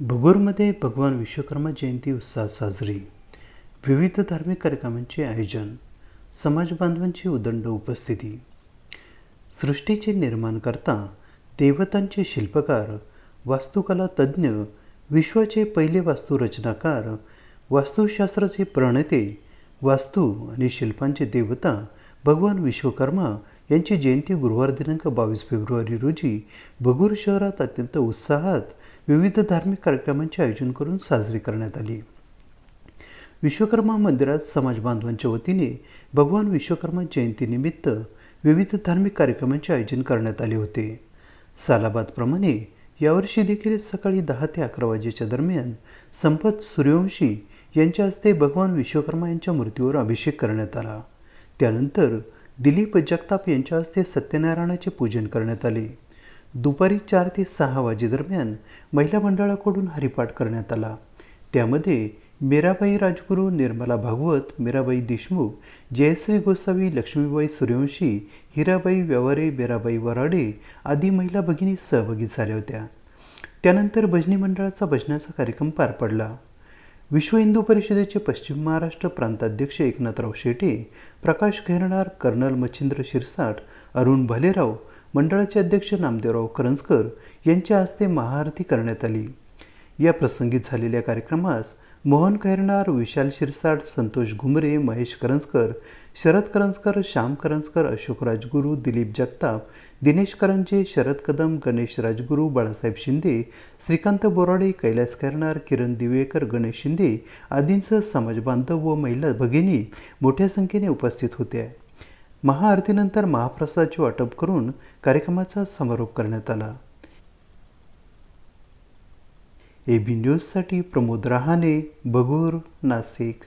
भगूरमध्ये भगवान विश्वकर्मा जयंती उत्साहात साजरी. विविध धार्मिक कार्यक्रमांचे आयोजन समाज बांधवांची उदंड उपस्थिती. सृष्टीचे निर्माणकर्ता देवतांचे शिल्पकार वास्तुकला तज्ज्ञ विश्वाचे पहिले वास्तुरचनाकार वास्तुशास्त्राचे प्रणेते वास्तू आणि शिल्पांचे देवता भगवान विश्वकर्मा यांची जयंती गुरुवार दिनांक बावीस फेब्रुवारी रोजी भगूर शहरात अत्यंत उत्साहात विविध धार्मिक कार्यक्रमांचे आयोजन करून साजरी करण्यात आली. विश्वकर्मा मंदिरात समाज बांधवांच्या वतीने भगवान विश्वकर्मा जयंतीनिमित्त विविध धार्मिक कार्यक्रमांचे आयोजन करण्यात आले होते. सालाबादप्रमाणे यावर्षी देखील सकाळी दहा ते अकरा वाजेच्या दरम्यान संपत सूर्यवंशी यांच्या हस्ते भगवान विश्वकर्मा यांच्या मूर्तीवर अभिषेक करण्यात आला. त्यानंतर दिलीप जगताप यांच्या हस्ते सत्यनारायणाचे पूजन करण्यात आले. दुपारी चार ते सहा वाजेदरम्यान महिला मंडळाकडून हरिपाठ करण्यात आला. त्यामध्ये मीराबाई राजगुरू निर्मला भागवत मीराबाई देशमुख जयश्री गोसावी लक्ष्मीबाई सूर्यवंशी हिराबाई व्यवहारे मीराबाई वराडे आदी महिला भगिनी सहभागी झाल्या होत्या. त्यानंतर भजनी मंडळाचा भजनाचा कार्यक्रम पार पडला. विश्व हिंदू परिषदेचे पश्चिम महाराष्ट्र प्रांताध्यक्ष एकनाथराव शेटे प्रकाश घेरणार कर्नल मच्छिंद्र शिरसाट अरुण भालेराव मंडळाचे अध्यक्ष नामदेवराव करंजकर यांच्या हस्ते महाआरती करण्यात आली. या प्रसंगी झालेल्या कार्यक्रमास मोहन खैरनार विशाल शिरसाट संतोष घुमरे महेश करंजकर शरद करंजकर श्याम करंजकर अशोक राजगुरू दिलीप जगताप दिनेश करंजे शरद कदम गणेश राजगुरू बाळासाहेब शिंदे श्रीकांत बोराडे कैलास खैरनार किरण दिवेकर गणेश शिंदे आदींसह समाज बांधव व महिला भगिनी मोठ्या संख्येने उपस्थित होत्या. महाआरतीनंतर महाप्रसादाची वाटप करून कार्यक्रमाचा समारोप करण्यात आला. ए बी न्यूजसाठी प्रमोद रहाणे बगूर नाशिक